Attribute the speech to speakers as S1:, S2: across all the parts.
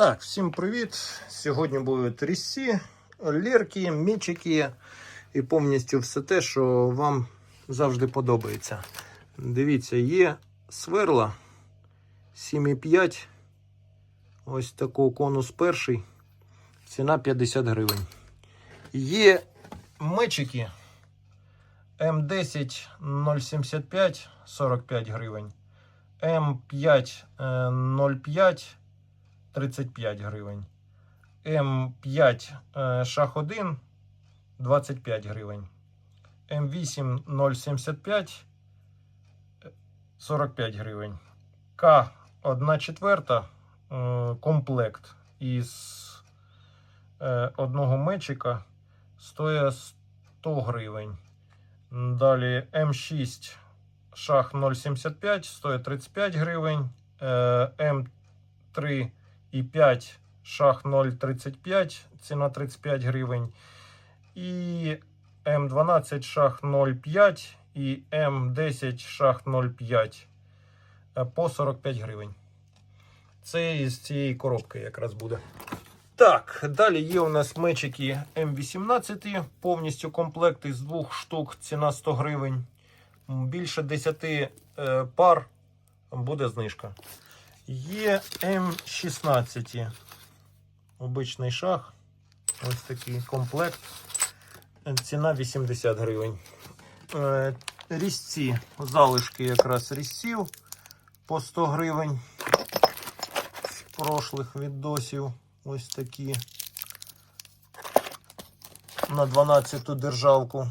S1: Так, всім привіт! Сьогодні будуть різці, лірки, мічики і повністю все те, що вам завжди подобається. Дивіться, є сверла 7,5. Ось такий конус перший. Ціна 50 гривень. Є мечики М10 075 45 гривень. М5 е, 05 35 гривень. М5 е, шах 1 25 гривень. М8 075 е, 45 гривень. К 1 четверта е, комплект із е, одного мечика стоїть 100 гривень. Далі М6 шах 0,75 стоїть 35 гривень. Е, М3 і 5 шах 0,35, ціна 35 гривень. І М12 шах 0,5 і М10 шах 0,5 е, по 45 гривень. Це із цієї коробки якраз буде. Так, далі є у нас мечики М18, повністю комплект із двох штук, ціна 100 гривень. Більше 10 е, пар буде знижка. Є М16. Обичний шах. Ось такий комплект. Ціна 80 гривень. Е, Різці, залишки якраз різців по 100 гривень. Прошлих відосів. Ось такі. На 12-ту державку.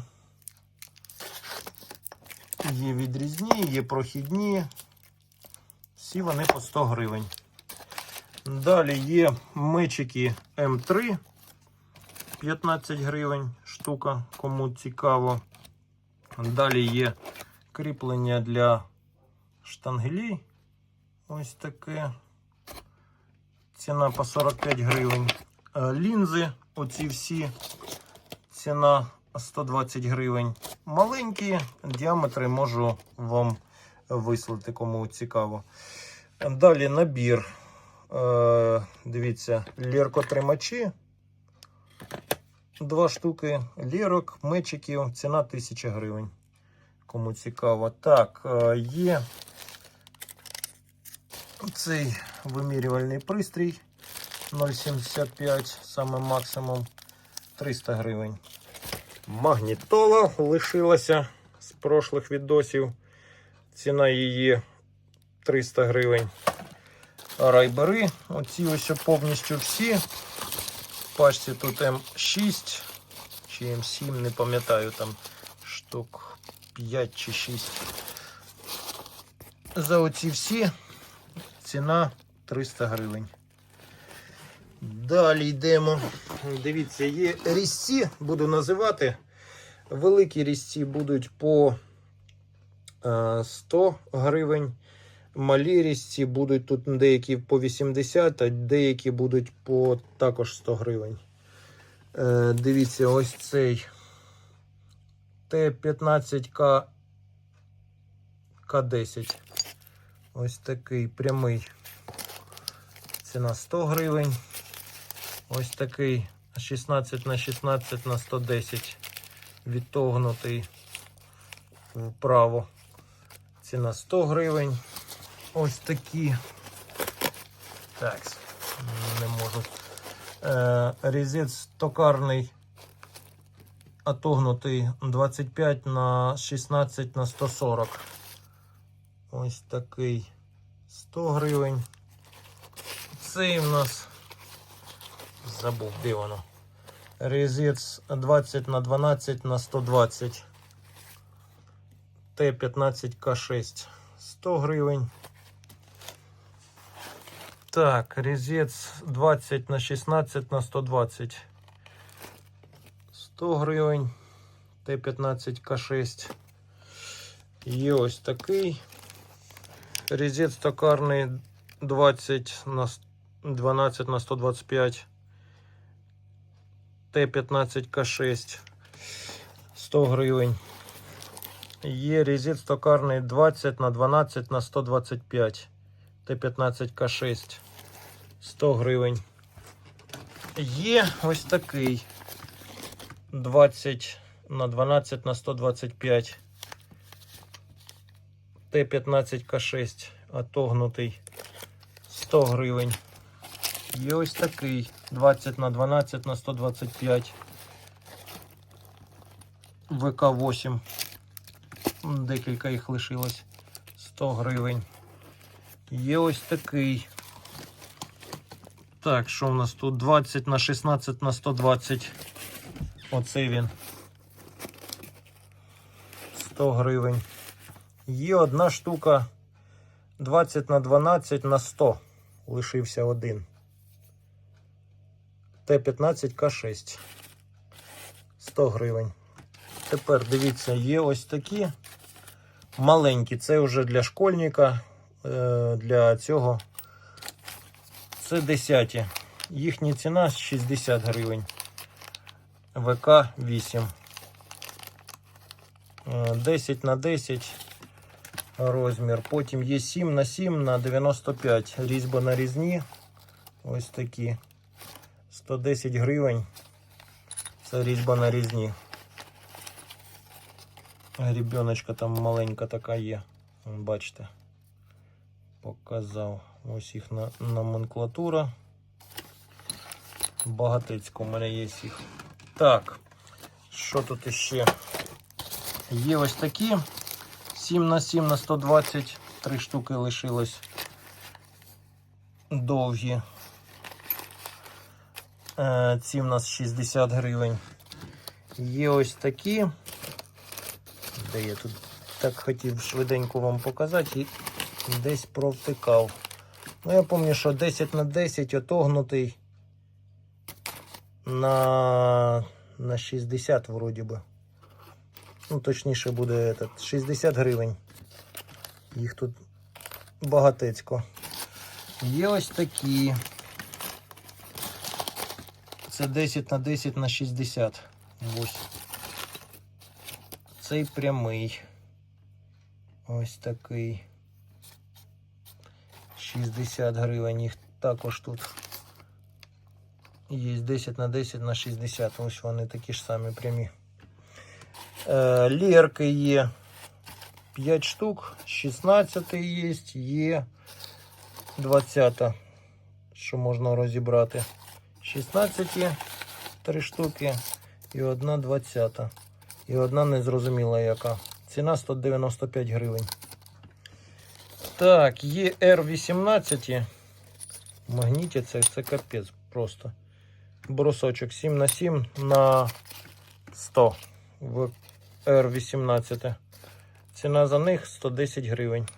S1: Є відрізні, є прохідні. Всі вони по 100 гривень. Далі є мечики М3. 15 гривень штука, кому цікаво. Далі є кріплення для штангелі. Ось таке. Ціна по 45 гривень. Е, Лінзи, оці всі. Ціна 120 гривень. Маленькі діаметри можу вам вислати, кому цікаво. Далі набір. Е, дивіться, ліркотримачі. Два штуки лірок, мечиків, ціна 1000 гривень. Кому цікаво. Так, е, є цей вимірювальний пристрій 0,75, саме максимум 300 гривень. Магнітола лишилася з прошлих відосів. Ціна її 300 гривень. Райбери. Оці ось повністю всі. В пачці тут М6 чи М7, не пам'ятаю, там штук 5 чи 6. За оці всі ціна 300 гривень. Далі йдемо. Дивіться, є різці, буду називати. Великі різці будуть по 100 гривень. Малі різці будуть тут деякі по 80, а деякі будуть по також 100 гривень. Е, Дивіться, ось цей Т15К К10. Ось такий прямий. Ціна 100 гривень. Ось такий 16 на 16 на 110 відтогнутий вправо. Ціна 100 гривень. Ось такі. Так, не можу. Е, Різець токарний отогнутий 25 на 16 на 140. Ось такий 100 гривень. Цей у нас забув, де воно. Резець 20 на 12 на 120. Т15К6 100 гривень. Так, резець 20 на 16 на 120. 100 гривень. Т15К6. Є ось такий. Резець токарний 20 на 12 на 125. Т15К6 100 гривень. Є резець токарний 20 на 12 на 125. Т15К6 100 гривень. Є ось такий 20 на 12 на 125 Т-15К6 отогнутий 100 гривень. Є ось такий 20 на 12 на 125 ВК-8. Декілька їх лишилось 100 гривень. Є ось такий. Так, що в нас тут 20 на 16 на 120. Оцей він. 100 гривень. Є одна штука 20 на 12 на 100. Лишився один. Т-15К6. 100 гривень. Тепер дивіться, є ось такі маленькі. Це вже для школьника, е, для цього. Це 10. Їхня ціна 60 гривень. ВК 8. Е, 10 на 10 розмір. Потім є 7 на 7 на 95. Різьба на різні. Ось такі. 110 гривень. Це різьба на різні. Рібіночка там маленька така є. Бачите. Показав. Ось їх номенклатура. Багатицько у мене є їх. Так. Що тут іще? Є ось такі. 7 на 7 на 120. Три штуки лишилось. Довгі. Ці в нас 60 гривень. Є ось такі. Де я тут так хотів швиденько вам показати і десь провтикав. Ну, я пам'ятаю, що 10 на 10 отогнутий на, на 60 вроді би. Ну, точніше буде этот, 60 гривень. Їх тут багатецько. Є ось такі. Це 10 на 10 на 60. Ось. Цей прямий. Ось такий. 60 гривень. Їх також тут. Є 10 на 10 на 60. Ось вони такі ж самі прямі. Е, Лірки є 5 штук. 16 є, є 20, що можна розібрати. 16 3 штуки і одна 20. І одна незрозуміла яка. Ціна 195 гривень. Так, є R18. Магніті це, це капець просто. Брусочок 7 на 7 на 100 в R18. Ціна за них 110 гривень.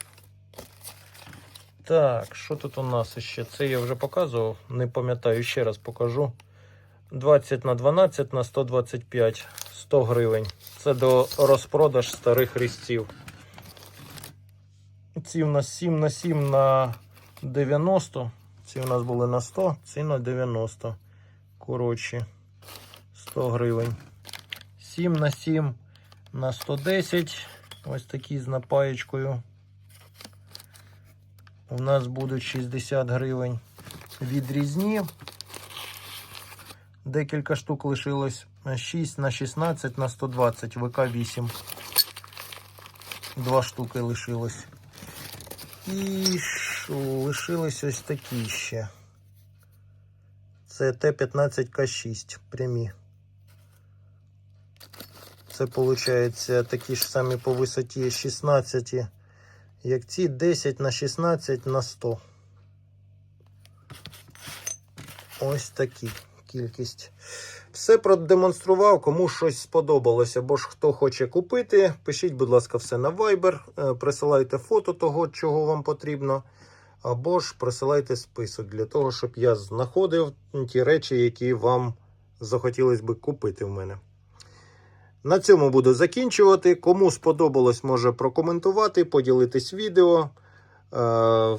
S1: Так, що тут у нас ще? Це я вже показував, не пам'ятаю, ще раз покажу. 20 на 12 на 125 100 гривень. Це до розпродаж старих різців. Ці у нас 7 на 7 на 90. Ці у нас були на 100, ці на 90. Коротше, 100 гривень. 7 на 7 на 110. Ось такі з напаєчкою. У нас будуть 60 гривень відрізні. Декілька штук лишилось 6 на 16 на 120 ВК-8. Два штуки лишилось. І лишились ось такі ще. Це Т-15К6 прямі. Це виходить такі ж самі по висоті 16, як ці 10 на 16 на 100. Ось такі кількість. Все продемонстрував, кому щось сподобалося. Або ж хто хоче купити, пишіть, будь ласка, все на Viber, е, присилайте фото того, чого вам потрібно. Або ж присилайте список для того, щоб я знаходив ті речі, які вам захотілося би купити в мене. На цьому буду закінчувати. Кому сподобалось, може прокоментувати, поділитись відео, е,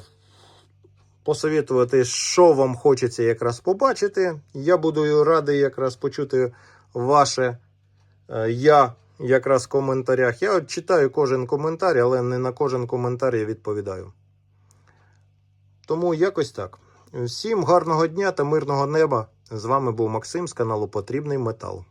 S1: посовітувати, що вам хочеться якраз побачити. Я буду радий якраз почути ваше е, я якраз в коментарях. Я читаю кожен коментар, але не на кожен коментар я відповідаю. Тому якось так. Всім гарного дня та мирного неба. З вами був Максим з каналу Потрібний Метал.